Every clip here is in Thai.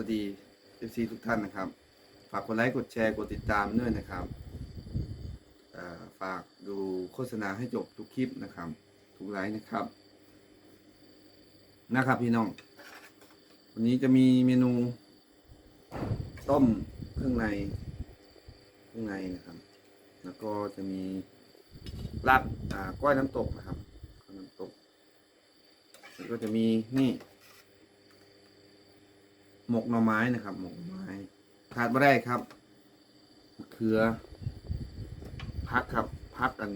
วัสดี FC ทุกท่านนะครับ ฝากกดไลค์กดแชร์กดติดตามด้วยนะครับฝากดูโฆษณาให้จบทุกคลิปนะครับ ทุกไลค์นะครับ นะครับพี่น้อง วันนี้จะมีเมนู ต้มเครื่องในเครื่องในนะครับ แล้วก็จะมีลาบก้อยน้ำตกนะครับก้อยน้ำตกแล้วก็จะมีนี่ หมกหน่อไม้นะครับ หมกหน่อไม้ขาดไม่ได้ครับมะเขือพักครับ พักอัน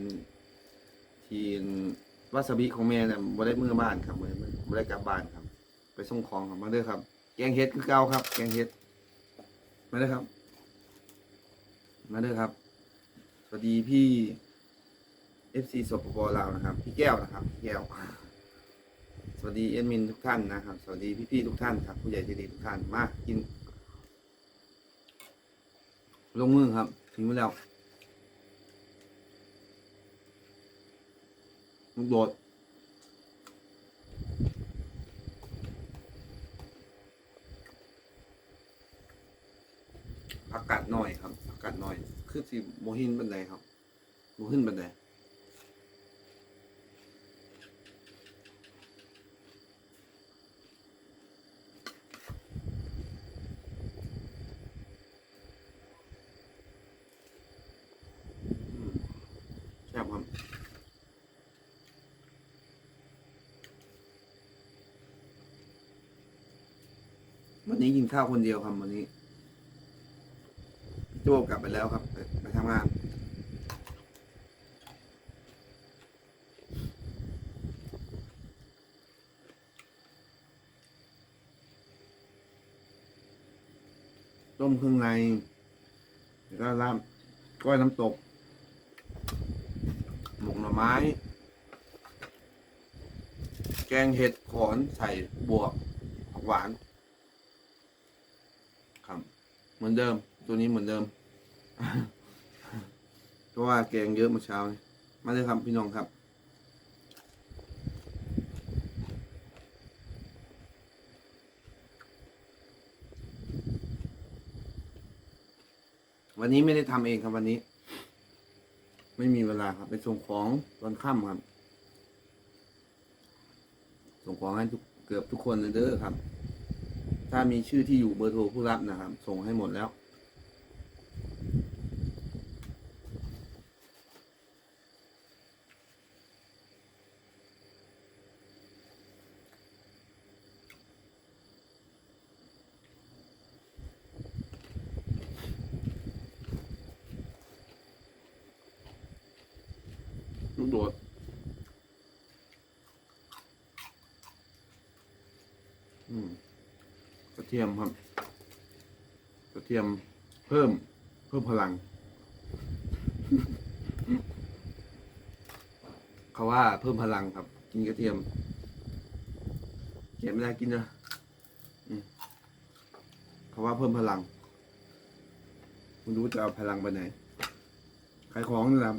ทีนวาซาบิของแม่เนี่ยบ่ได้มือบ้านครับบ่ได้มื้อบ่ได้กลับบ้านครับ ไปส่งของครับมาเด้อครับ แกงเห็ดคือเก่าครับ แกงเห็ดมาเด้อครับ มาเด้อครับ สวัสดีพี่ FC สปปลาวนะครับ พี่แก้วนะครับพี่แก้ว วัสดีเอ็ดมินทุกท่านนะครับ สวัสดีพี่ๆทุกท่านครับ ผู้ใหญ่ใจดีทุกท่านมากิน ลงมือครับถึงแล้วลูกโดดผักกาดหน่อยครับผักกาดหน่อย คือสิโมหินบันไดครับโมหินบันไดอืมแซ่บครับ วันนี้กินข้าวคนเดียวครับวันนี้โจกลับไปแล้วครับ ไปไปทำงาน ต้มเครื่องในแล้วก็ลาบก้อยน้ำตก หมกหน่อไม้ แกงเห็ดขอนใส่บวกผักหวาน เหมือนเดิม ตัวนี้เหมือนเดิม เพราะว่าแกงเยอะเมื่อเช้านี่มาเลยครับพี่น้องครับ วันนี้ไม่ได้ทำเองครับวันนี้ ไม่มีเวลาครับ ไปส่งของตอนค่ำครับ ส่งของให้ทุกเกือบทุกคนเลยเด้อครับ ถ้ามีชื่อที่อยู่เบอร์โทรผู้รับนะครับ ส่งให้หมดแล้ว ลูกโดด อืม กระเทียมครับกระเทียมเพิ่มเพิ่มพลัง เขาว่าเพิ่มพลังครับ กินกระเทียมเก็บไม่ได้กินนะเขาว่าเพิ่มพลัง คุณรู้จะเอาพลังไปไหนขายของนี่แหละครับ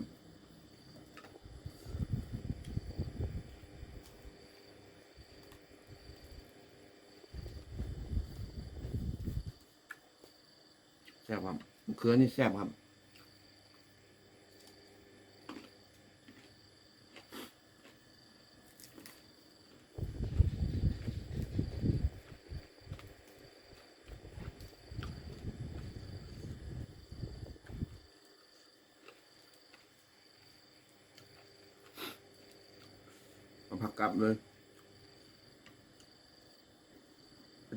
แซ่บครับมะเขือนี่แซ่บครับเอาผักกลับเลย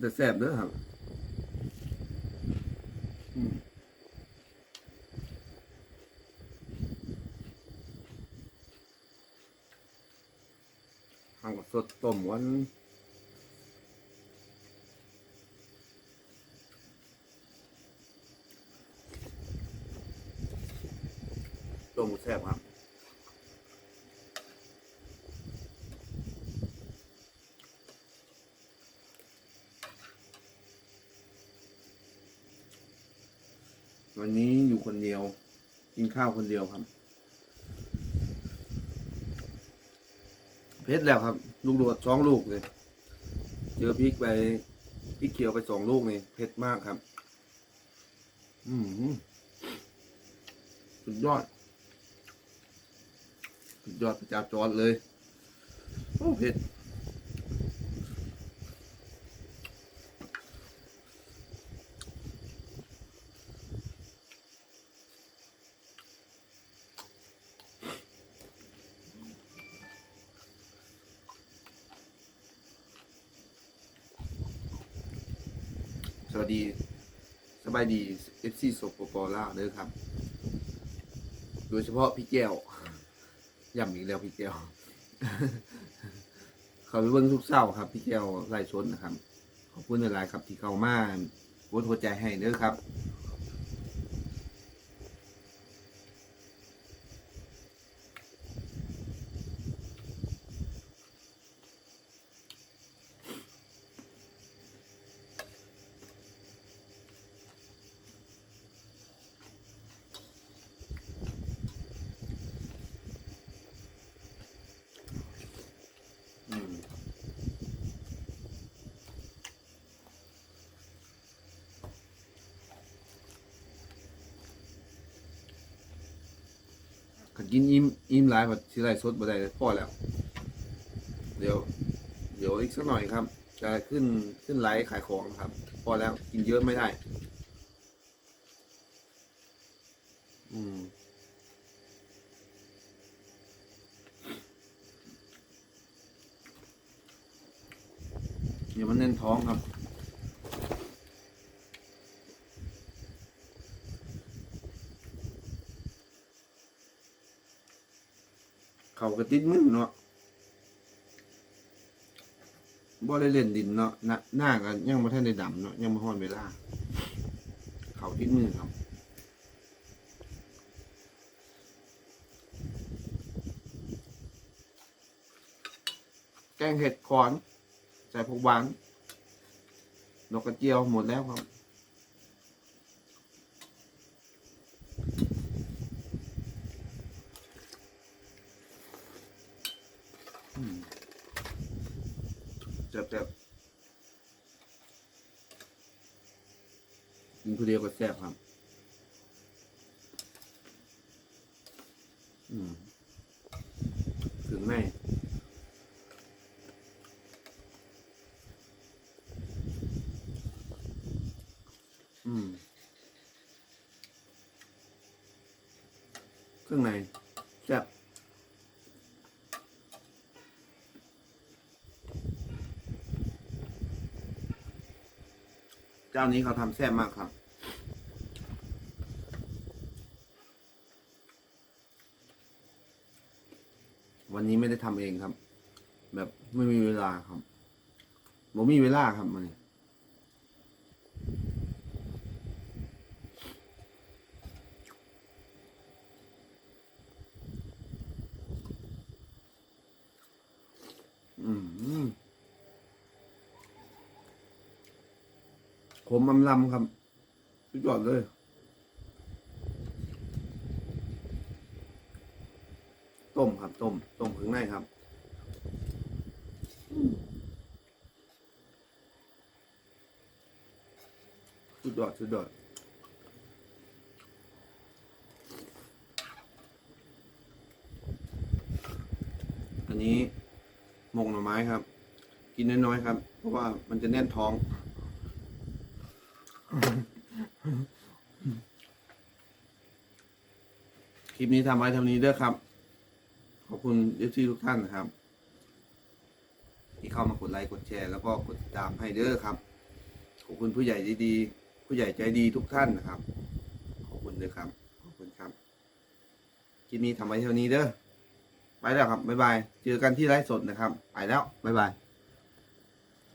จะแซ่บเด้อครับอืมทำกับ สดต้มวันต้มแซ่บครับวันนี้อยู่คนเดียว กินข้าวคนเดียวครับ เพชรแล้วครับ ลูกโดดสองลูกเลยเจอพริกไปพริกเขียวไปสองลูกนี่เผ็ดมากครับ อืมสุดยอด สุดยอดประจาจอดเลย โอ้เผ็ด วัสดี สบายดีเอฟซีโซโปปลาเด้อครับ โดยเฉพาะพี่แก้วย่ำอีกแล้วพี่แก้วเขาไปเบิ่งทุกเศร้าครับ พี่แก้วไล่ชนนะครับ ขอบคุณหลายๆครับที่เข้ามาโดหัวใจให้เด้อครับ กินอิ่มอิ่มหลายแบบสิไรสดบ่ได้เลยพอแล้ว เดี๋ยว เดี๋ยวอีกสักหน่อยครับ จะขึ้นขึ้นไลฟ์ขายของครับ พอแล้วกินเยอะไม่ได้ อืมเดี๋ยวมันแน่นท้องครับ เขากระติดมือเนาะบ่ได้เล่นดินเนาะหน้ากันยังบ่ทันได้ดำเนาะยังบ่ฮ้อนเวลา เขาติดมือครับแกงเห็ดขอน ใส่ผักหวานดอกกระเจียวหมดแล้วครับ อืมแซ่บๆกินคนเดียวก็แซ่บครับ อืมถึงไหมอืมเครื่องในแซ่บ เจ้านี้เขาทำแซ่บมากครับ วันนี้ไม่ได้ทำเองครับ แบบไม่มีเวลาครับผมมีเวลาครับมันนี้ อืม ผมอำลำครับสุดยอดเลยต้มครับต้มต้มถึงในครับสุดยอดสุดยอดอันนี้หมกหน่อไม้ครับ กินน้อยๆครับ เพราะว่ามันจะแน่นท้อง คลิปนี้ทำไว้เท่านี้เด้อครับ ขอบคุณเอฟซีทุกท่านนะครับ ที่เข้ามากดไลค์กดแชร์ แล้วก็กดติดตามให้เด้อครับ ขอบคุณผู้ใหญ่ใจดีๆผู้ใหญ่ใจดีทุกท่านนะครับ ขอบคุณเด้อครับ ขอบคุณครับคลิปนี้ทำไว้เท่านี้เด้อไปแล้วครับบ๊ายบาย เจอกันที่ไลฟ์สดนะครับ ไปแล้วบ๊ายบาย